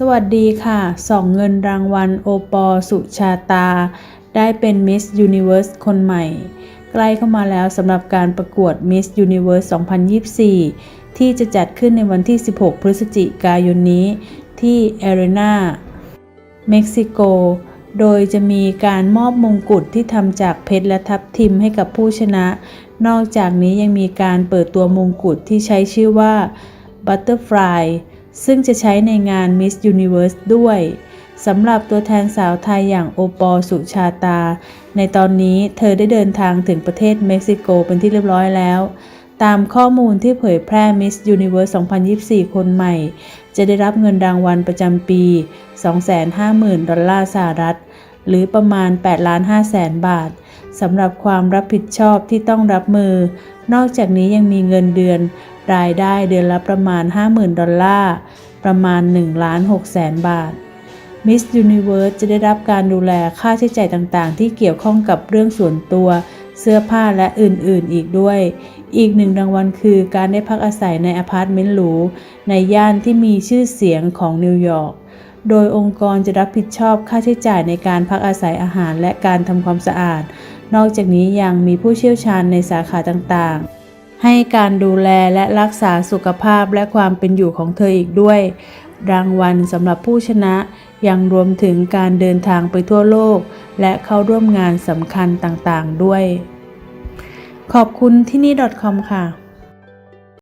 สวัสดีค่ะสองเงินรางวัลโอปอล์สุชาตา ได้เป็น Miss Universe คนใหม่ ใกล้เข้ามาแล้วสำหรับการประกวด Miss Universe 2024 ที่จะจัดขึ้นในวันที่ 16 พฤศจิกายนนี้ ที่แอเรนาเม็กซิโก โดยจะมีการมอบมงกุฎที่ทำจากเพชรและทับทิมให้กับผู้ชนะ นอกจากนี้ยังมีการเปิดตัวมงกุฎที่ใช้ชื่อว่า Butterfly ซึ่งจะใช้ในงาน Miss Universe ด้วยสำหรับตัวแทนสาวไทยอย่างโอปอลสุชาตา ในตอนนี้เธอได้เดินทางถึงประเทศเม็กซิโกเป็นที่เรียบร้อยแล้ว ตามข้อมูลที่เผยแพร่ Miss Universe 2024 คนใหม่ จะได้รับเงินรางวัลประจำปี 250,000 ดอลลาร์สหรัฐ หรือประมาณ 8 ล้าน5แสนบาทสำหรับความรับผิดชอบที่ต้องรับมือ นอกจากนี้ยังมีเงินเดือน รายได้เดือนละประมาณ 50,000 ดอลลาร์ ประมาณ1ล้าน6แสนบาท Miss Universe จะได้รับการดูแลค่าใช้จ่ายต่างๆ ที่เกี่ยวข้องกับเรื่องส่วนตัว เสื้อผ้าและอื่นๆอีกด้วย อีกหนึ่งรางวัลคือการได้พักอาศัยในอพาร์ตเมนต์หรู ในย่านที่มีชื่อเสียงของนิวยอร์กโดยองค์กรจะรับผิดชอบค่าใช้จ่ายในการพักอาศัยอาหารและการทำความสะอาด นอกจากนี้ยังมีผู้เชี่ยวชาญในสาขาต่างๆ ให้การดูแลและรักษาสุขภาพและความเป็นอยู่ของเธออีกด้วย รางวัลสำหรับผู้ชนะยังรวมถึงการเดินทางไปทั่วโลก และเข้าร่วมงานสำคัญต่างๆด้วย ขอบคุณที่นี่ .com ค่ะ